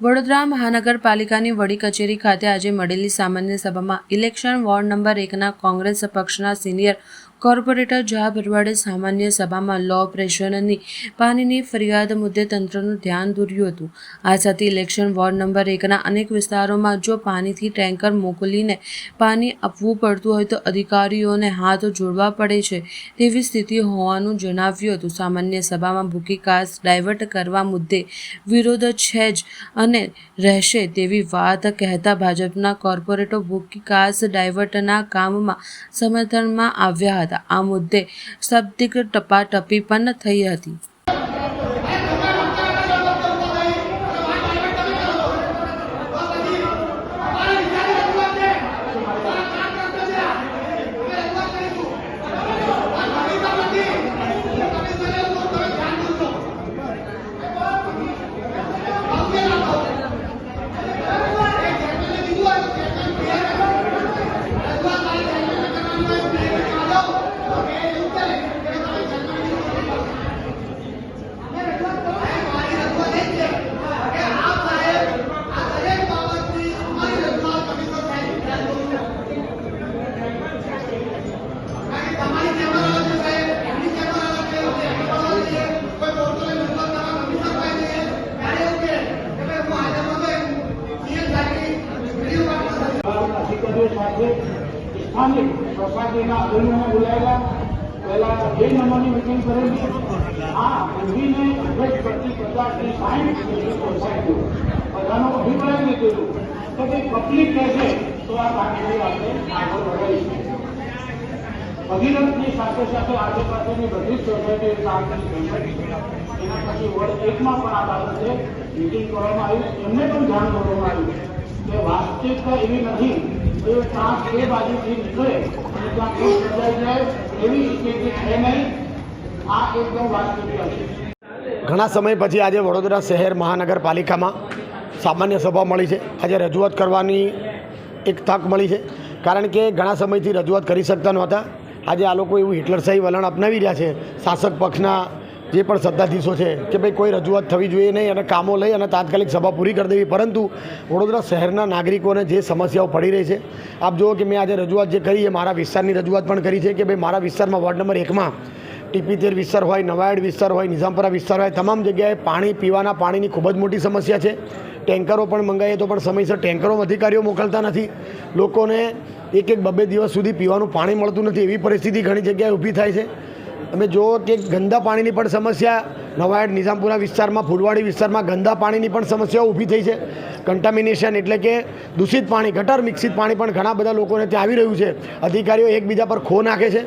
વડોદરા મહાનગરપાલિકાની વડી કચેરી ખાતે આજે મળેલી સામાન્ય સભામાં ઇલેક્શન વોર્ડ નંબર એકના કોંગ્રેસ પક્ષના સિનિયર કોર્પોરેટર જયા ભરવાડે સામાન્ય સભામાં લો પ્રેશરની પાણીની ફરિયાદ મુદ્દે તંત્રનું ધ્યાન દોર્યું હતું. આ સાથે ઇલેક્શન વોર્ડ નંબર એકના અનેક વિસ્તારોમાં જો પાણીથી ટેન્કર મોકલીને પાણી આપવું પડતું હોય તો અધિકારીઓને હાથ જોડવા પડે છે તેવી સ્થિતિ હોવાનું જણાવ્યું હતું. સામાન્ય સભામાં ભૂકી કાસ ડાયવર્ટ કરવા મુદ્દે વિરોધ છે જ અને રહેશે તેવી વાત કહેતા ભાજપના કોર્પોરેટર ભૂકી કાસ ડાયવર્ટના કામમાં સમર્થનમાં આવ્યા હતા. આ મુદ્દે શબ્દિક ટપાટપી પણ થઈ હતી. અધિકારીઓ સાથે સ્થાનિક સોસાયટીના અગ્રણીઓને બોલાવેલા પહેલા બે નંબરની મિટિંગ કરેલી આ ઊંઘીને અઢાર પ્રતિ પચાસથી સાઠ સુધી સોસાયટીઓ બધાનો અભિપ્રાય લીધેલું કે ભાઈ પબ્લિક કહેશે તો આ કામગીરી આપણે આગળ વધારીશું ભગીરથની સાથે સાથે આજુબાજુની બધી જ સોસાયટીઓ કામગીરી થઈ એના પછી વર્ગ એકમાં પણ આ બાબતે મિટિંગ કરવામાં આવી એમને પણ જાણ કરવામાં આવ્યું કે વાસ્તવિકતા એવી નથી ઘણા સમય પછી આજે વડોદરા શહેર મહાનગરપાલિકામાં સામાન્ય સભા મળી છે. આજે રજૂઆત કરવાની એક તક મળી છે. કારણ કે ઘણા સમયથી રજૂઆત કરી શકતા નહોતા. આજે આ લોકો એવું હિટલરશાહી વલણ અપનાવી રહ્યા છે. શાસક પક્ષના જે પણ સત્તાધીશો છે કે ભાઈ કોઈ રજૂઆત થવી જોઈએ નહીં અને કામો લઈ અને તાત્કાલિક સભા પૂરી કરી દેવી. પરંતુ વડોદરા શહેરના નાગરિકોને જે સમસ્યાઓ પડી રહી છે, આપ જુઓ કે મેં આજે રજૂઆત જે કરી એ મારા વિસ્તારની રજૂઆત પણ કરી છે કે ભાઈ મારા વિસ્તારમાં વોર્ડ નંબર એકમાં ટીપીતેર વિસ્તાર હોય, નવાયડ વિસ્તાર હોય, નિઝામપુરા વિસ્તાર હોય, તમામ જગ્યાએ પાણી પીવાના પાણીની ખૂબ જ મોટી સમસ્યા છે. ટેન્કરો પણ મંગાવીએ તો પણ સમયસર ટેન્કરો અધિકારીઓ મોકલતા નથી. લોકોને એક એક બબે દિવસ સુધી પીવાનું પાણી મળતું નથી. એવી પરિસ્થિતિ ઘણી જગ્યાએ ઊભી થાય છે. તમે જુઓ કે ગંદા પાણીની પણ સમસ્યા, નવાયડ નિઝામપુરા વિસ્તારમાં, ફૂલવાડી વિસ્તારમાં ગંદા પાણીની પણ સમસ્યાઓ ઊભી થઈ છે. કન્ટામિનેશન એટલે કે દૂષિત પાણી, ગટર મિક્સિત પાણી પણ ઘણા બધા લોકોને ત્યાં આવી રહ્યું છે. અધિકારીઓ એકબીજા પર ખો નાખે છે.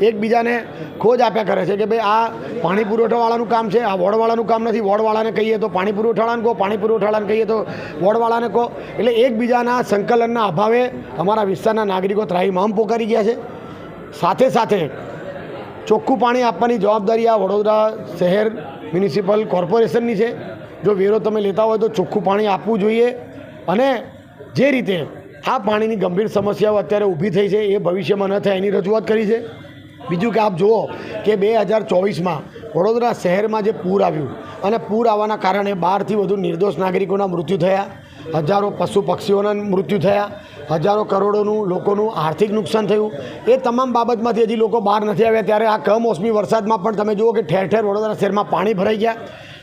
એકબીજાને ખોજ આપ્યા કરે છે કે ભાઈ, આ પાણી પુરવઠાવાળાનું કામ છે, આ વોર્ડવાળાનું કામ નથી. વોર્ડવાળાને કહીએ તો પાણી પુરવઠાવાળાને કહો, પાણી પુરવઠાવાળાને કહીએ તો વોર્ડવાળાને કહો. એટલે એકબીજાના સંકલનના અભાવે અમારા વિસ્તારના નાગરિકો ત્રાહીમામ પોકારી ગયા છે. સાથે સાથે ચોખ્ખું પાણી આપવાની જવાબદારી આ વડોદરા શહેર મ્યુનિસિપલ કોર્પોરેશનની છે. જો વેરો તમે લેતા હોય તો ચોખ્ખું પાણી આપવું જોઈએ અને જે રીતે આ પાણીની ગંભીર સમસ્યાઓ અત્યારે ઊભી થઈ છે એ ભવિષ્યમાં ન થાય એની રજૂઆત કરી છે. બીજું કે આપ જુઓ કે બે હજાર ચોવીસમાં વડોદરા શહેરમાં જે પૂર આવ્યું અને પૂર આવવાના કારણે બારથી વધુ નિર્દોષ નાગરિકોના મૃત્યુ થયા. હજારો પશુ પક્ષીઓના મૃત્યુ થયા, હજારો કરોડોનું લોકોનું આર્થિક નુકસાન થયું. એ તમામ બાબતમાંથી હજી લોકો બહાર નથી આવ્યા. ત્યારે આ કમોસમી વરસાદમાં પણ તમે જુઓ કે ઠેર ઠેર વડોદરા શહેરમાં પાણી ભરાઈ ગયા.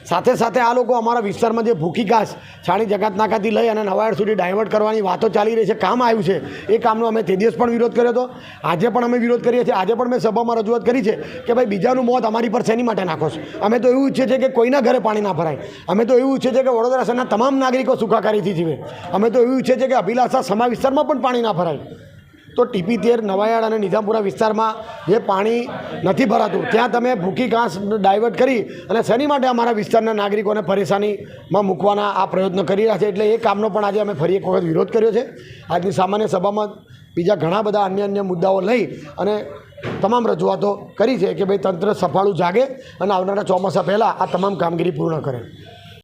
સાથે સાથે આ લોકો અમારા વિસ્તારમાં જે ભૂખી ઘાસ છાણી જગત નાકાથી લઈ અને નવાયડ સુધી ડાયવર્ટ કરવાની વાતો ચાલી રહી છે, કામ આવ્યું છે, એ કામનો અમે તે દિવસ પણ વિરોધ કર્યો હતો. આજે પણ અમે વિરોધ કરીએ છીએ. આજે પણ મેં સભામાં રજૂઆત કરી છે કે ભાઈ, બીજાનું મોત અમારી પર શેની માટે નાખો છો? અમે તો એવું ઈચ્છીએ છીએ કે કોઈના ઘરે પાણી ના ભરાય. અમે તો એવું ઈચ્છીએ છીએ કે વડોદરા શહેરના તમામ નાગરિકો સુખાકારીથી જીવે. અમે તો એવું ઈચ્છીએ છીએ કે અભિલાષા સમા વિસ્તારમાં પણ પાણી ના ભરાય. તો ટીપી તેર નવાયાડ અને નિઝામપુરા વિસ્તારમાં જે પાણી નથી ભરાતું, ત્યાં તમે ભૂખી ઘાસ ડાયવર્ટ કરી અને શેની માટે અમારા વિસ્તારના નાગરિકોને પરેશાનીમાં મૂકવાના આ પ્રયત્ન કરી રહ્યા છે? એટલે એ કામનો પણ આજે અમે ફરી એક વખત વિરોધ કર્યો છે. આજની સામાન્ય સભામાં બીજા ઘણા બધા અન્ય અન્ય મુદ્દાઓ લઈ અને તમામ રજૂઆતો કરી છે કે ભાઈ તંત્ર સફાળું જાગે અને આવનારા ચોમાસા પહેલાં આ તમામ કામગીરી પૂર્ણ કરે.